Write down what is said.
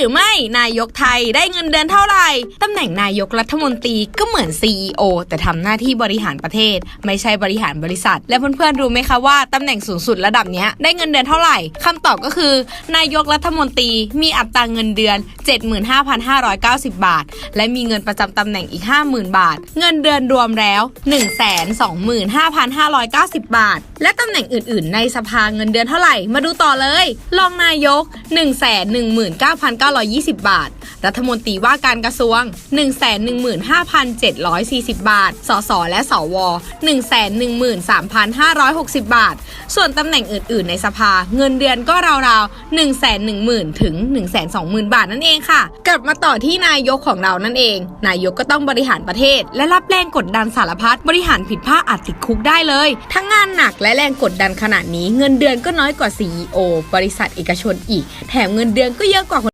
รือไม่นายกไทยได้เงินเดือนเท่าไหร่ตำแหน่งนายกรัฐมนตรีก็เหมือน CEO แต่ทำหน้าที่บริหารประเทศ ไม่ใช่บริหารบริษัท และเพื่อนๆรู้ไหมคะว่าตำแหน่งสูงสุดระดับนี้ได้เงินเดือนเท่าไหร่คำตอบก็คือ นายกรัฐมนตรีมีอัตราเงินเดือน 75,590 บาท และมีเงินประจำตำแหน่งอีก 50,000 บาท เงินเดือนรวมแล้ว 125,590 บาท และตำแหน่งอื่น ๆ ในสภาเงินเดือนเท่าไหร่ มาดูต่อเลย รองนายก9,920 บาท รัฐมนตรีว่าการกระทรวง 115,740 บาท สส และสว 113,560 บาท ส่วนตำแหน่งอื่น ๆ ในสภา เงินเดือนก็ราวๆ 110,000 ถึง 120,000 บาทนั่นเองค่ะ กลับมาต่อที่นายกของเรานั่นเอง นายกก็ต้องบริหารประเทศ และรับแรงกดดันสารพัดบริหารผิดพลาดอาจติดคุกได้เลย ทั้งงานหนักและแรงกดดันขนาดนี้ เงินเดือนก็น้อยกว่า CEO บริษัทเอกชนอีก แถมเงินเดือนก็เยอะกว่าค